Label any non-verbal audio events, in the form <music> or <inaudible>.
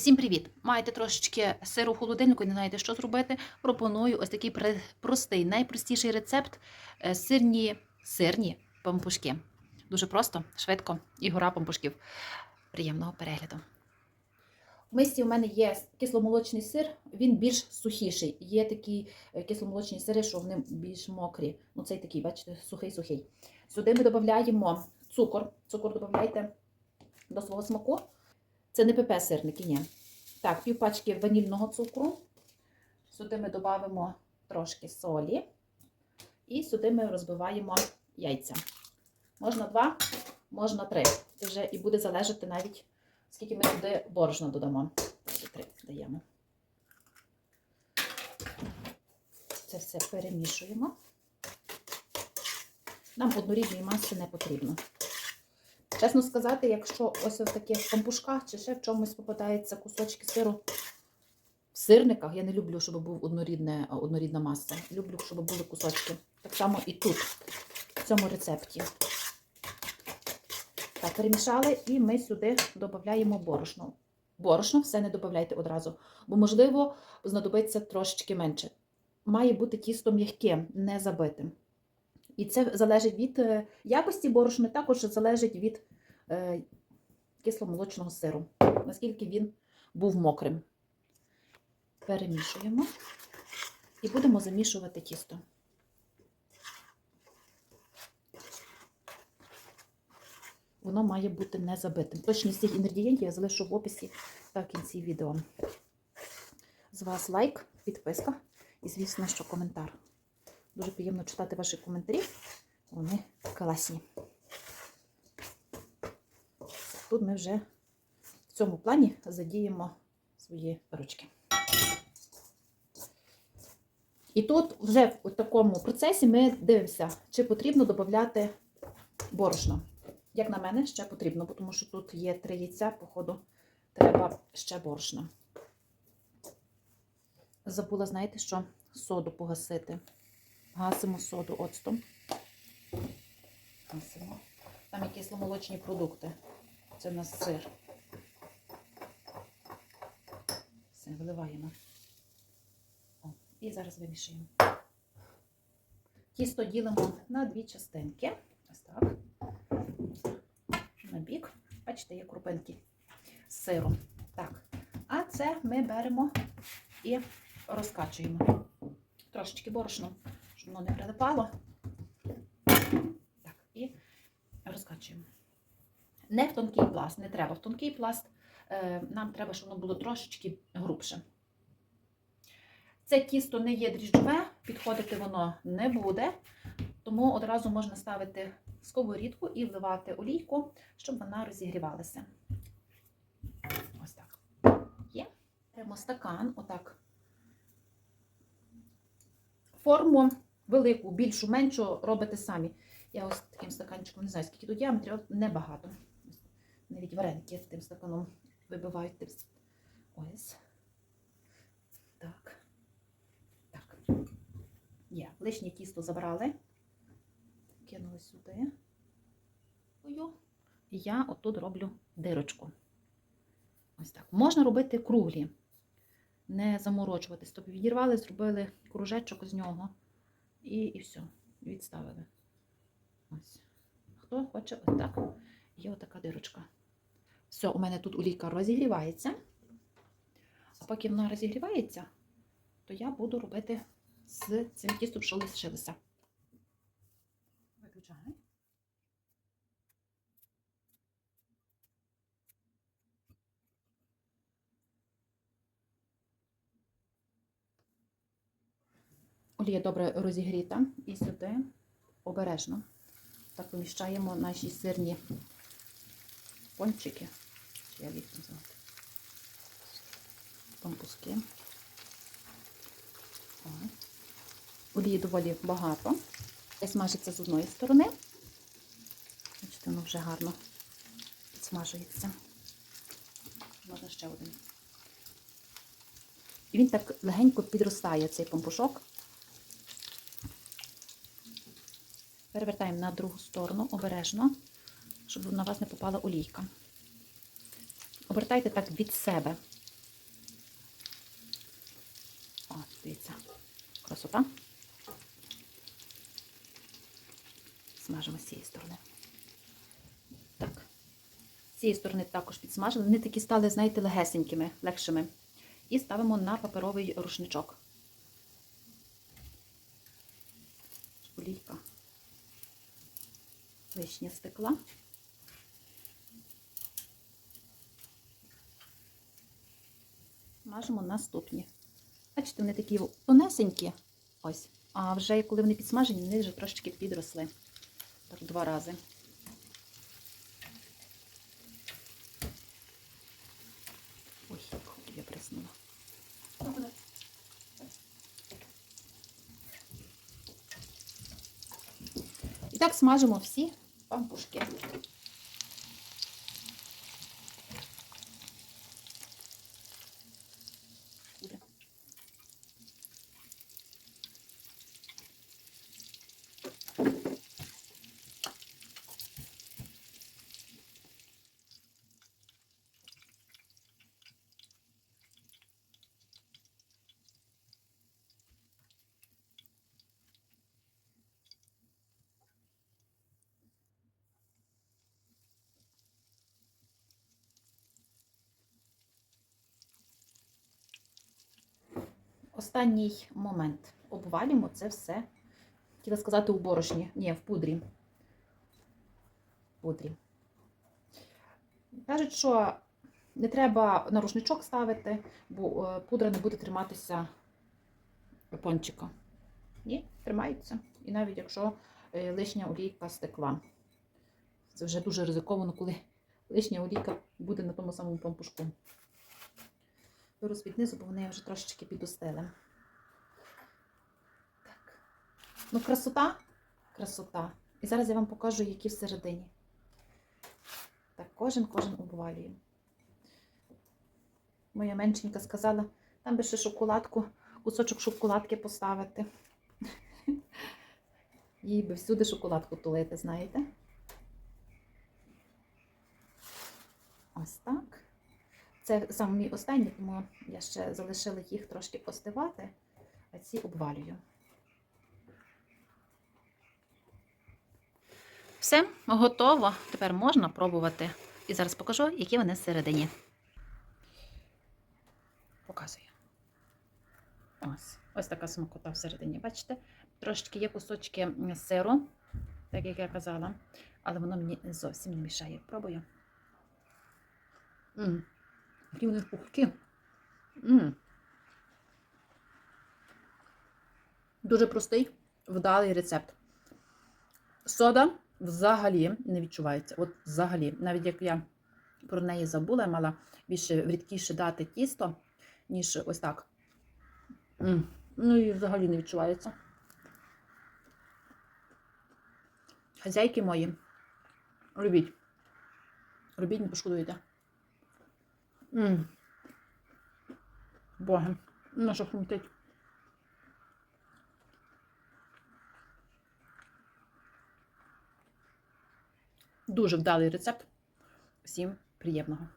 Всім привіт! Маєте трошечки сиру в холодильнику і не знаєте, що зробити. Пропоную ось такий простий, найпростіший рецепт е, сирні, сирні пампушки. Дуже просто, швидко і гора пампушків. Приємного перегляду. В мисці у мене є кисломолочний сир, він більш сухіший. Є такі е, кисломолочні сири, що вони більш мокрі. Ну, цей такий, бачите, сухий-сухий. Сюди ми додаємо цукор. Цукор додавайте до свого смаку. Це не ПП сирники, ні. Так, пів пачки ванільного цукру. Сюди ми додамо трошки солі. І сюди ми розбиваємо яйця. Можна два, можна три. Це вже і буде залежати навіть, скільки ми туди борошна додамо. Три даємо. Це все перемішуємо. Нам однорідної маси не потрібно. Чесно сказати, якщо ось в таких пампушках чи ще в чомусь попадаються кусочки сиру в сирниках, я не люблю, щоб був однорідне, однорідна маса. Люблю, щоб були кусочки. Так само і тут, в цьому рецепті. Так, перемішали і ми сюди додаємо борошно. Борошно все не додавайте одразу, бо, можливо, знадобиться трошечки менше. Має бути тісто м'яке, не забитим. І це залежить від е, якості борошна, також залежить від кисломолочного сиру, наскільки він був мокрим. Перемішуємо і будемо замішувати тісто. Воно має бути не забитим. Точність цих інгредієнтів я залишу в описі та в кінці відео. З вас лайк, підписка і, звісно, що коментар. Дуже приємно читати ваші коментарі. Вони класні. Тут ми вже в цьому плані задіємо свої ручки. І тут вже в такому процесі ми дивимося, чи потрібно додати борошно. Як на мене, ще потрібно, тому що тут є три яйця, походу, треба ще борошна. Забула, знаєте, що соду погасити. Гасимо соду оцтом. Гасимо. Там є кисломолочні продукти. Це у нас сир. Все, виливаємо. О, і зараз вимішуємо. Тісто ділимо на дві частинки. Ось так. На бік. Бачите, є крупинки з сиру. Так. А це ми беремо і розкачуємо. Трошечки борошно, щоб воно не прилипало. Так, і розкачуємо. Не в тонкий пласт, не треба в тонкий пласт. Е, Нам треба, щоб воно було трошечки грубше. Це тісто не є дріжджове, підходити воно не буде, тому одразу можна ставити сковорідку і вливати олійку, щоб вона розігрівалася. Ось так. Є. Беремо стакан, отак. Форму велику, більшу, меншу робите самі. Я ось таким стаканчиком не знаю, скільки тут діаметрів, небагато. Навіть вареники тим стаканом вибивають. тим Ось. Так. Так. Є. Лишнє тісто забрали. Кинули сюди. І я отут роблю дирочку. Ось так. Можна робити круглі. Не заморочуватись. Тобто відірвали, зробили кружечок з нього. І, і все. Відставили. Ось. Хто хоче отак. Є отака дирочка. Все, у мене тут олійка розігрівається. А поки вона розігрівається, то я буду робити з цим тістом, що лишилося. Виключаю. Олія добре розігріта і сюди обережно так поміщаємо наші сирні пончики. Їх називати? Пампуски. Олії доволі багато. Це смажиться з одної сторони. Бачите, воно вже гарно підсмажується. Можна ще один. І він так легенько підростає, цей пампушок. Перевертаємо на другу сторону обережно, щоб на вас не попала олійка. Обертайте так від себе. Ось дивіться, красота. Смажимо з цієї сторони. Так. З цієї сторони також підсмажили. Вони такі стали, знаєте, легесенькими, легшими. І ставимо на паперовий рушничок. Шпулійка. Вишня стекла. Мажемо наступні. Бачите, вони такі тонесенькі. Ось. А вже коли вони підсмажені, вони вже трошечки підросли. Так, два рази. Ой, як я приснула. І так смажимо всі пампушки. Буде. Останній момент. Обвалюємо це все. Хотіла сказати у борошні. Ні, в пудрі. Пудрі. Кажуть, що не треба на рушничок ставити, бо е, пудра не буде триматися пончика. Ні, тримається. І навіть якщо е, лишня олійка стекла. Це вже дуже ризиковано, коли лишня олійка буде на тому самому пампушку. Беру з-під низу, бо вони вже трошечки підустили. Так. Ну, красота? Красота. І зараз я вам покажу, які всередині. Так, кожен, кожен обвалює. Моя меншенька сказала, там би ще шоколадку, кусочок шоколадки поставити. <laughs> Їй би всюди шоколадку тулити, знаєте? Ось так. Це саме мій останній, тому я ще залишила їх трошки остивати, а ці обвалюю. Все, готово. Тепер можна пробувати. І зараз покажу, які вони всередині. Показую. Ось. Ось така смакота всередині. Бачите? Трошечки є кусочки сиру, так як я казала, але воно мені зовсім не мішає. Пробую. М. Які вони пухкі. М. Дуже простий, вдалий рецепт. Сода взагалі не відчувається. От взагалі, навіть як я про неї забула, я мала більше рідкіше дати тісто, ніж ось так. М. Ну і взагалі не відчувається. Хазяйки мої, робіть. Робіть, не пошкодуєте. Боги, ну що хрумтить. Дуже вдалий рецепт. Всім приємного.